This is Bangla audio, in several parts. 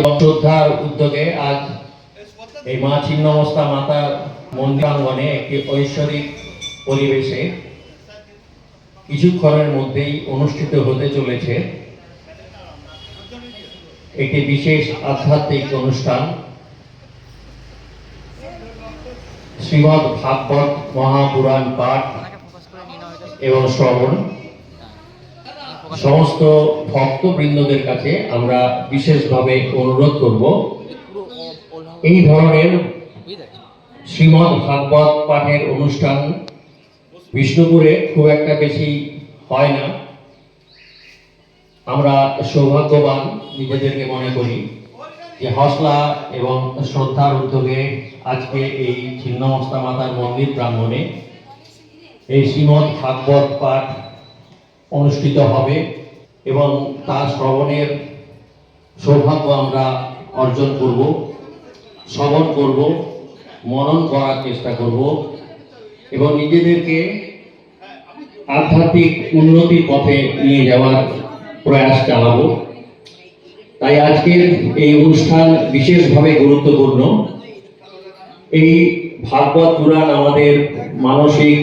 শ্রদ্ধার উদ্যোগে আজ এই মা ছিন্নমস্তা মাতার মন্দিরাঙ্গনে একটি ঐশ্বরিক পরিবেশে কিছুক্ষণের মধ্যেই অনুষ্ঠিত হতে চলেছে একটি বিশেষ আধ্যাত্মিক অনুষ্ঠান। শ্রীমৎ ভাগবত মহাপুরাণ পাঠ এবং শ্রবণ। সমস্ত ভক্তবৃন্দদের কাছে আমরা বিশেষভাবে অনুরোধ করব, এই ধরনের শ্রীমৎ ভাগবত পাঠের অনুষ্ঠান বিষ্ণুপুরে খুব একটা বেশি হয় না। আমরা সৌভাগ্যবান নিজেদেরকে মনে করি যে হসলা এবং শ্রদ্ধার উদ্যোগে আজকে এই ছিন্নমস্তা মাতার মন্দির প্রাঙ্গণে এই শ্রীমৎ ভাগবত পাঠ অনুষ্ঠিত হবে এবং তার শ্রবণের সৌভাগ্য আমরা অর্জন করব, শ্রবণ করব, মনন করার চেষ্টা করব এবং নিজেদেরকে আধ্যাত্মিক উন্নতির পথে নিয়ে যাওয়ার প্রয়াস চালাবো। তাই আজকের এই অনুষ্ঠান বিশেষভাবে গুরুত্বপূর্ণ। এই ভাগবত পুরাণ আমাদের মানসিক,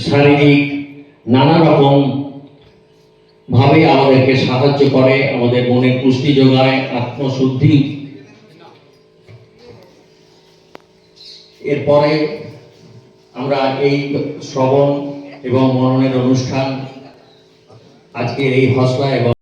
শারীরিক নানা রকম ভাবে আমাদেরকে সাহায্য করে, আমাদের মনের পুষ্টি যোগায়, আত্মশুদ্ধি। এরপরে আমরা এই শ্রবণ এবং মননের অনুষ্ঠান, আজকের এই হসলা এবং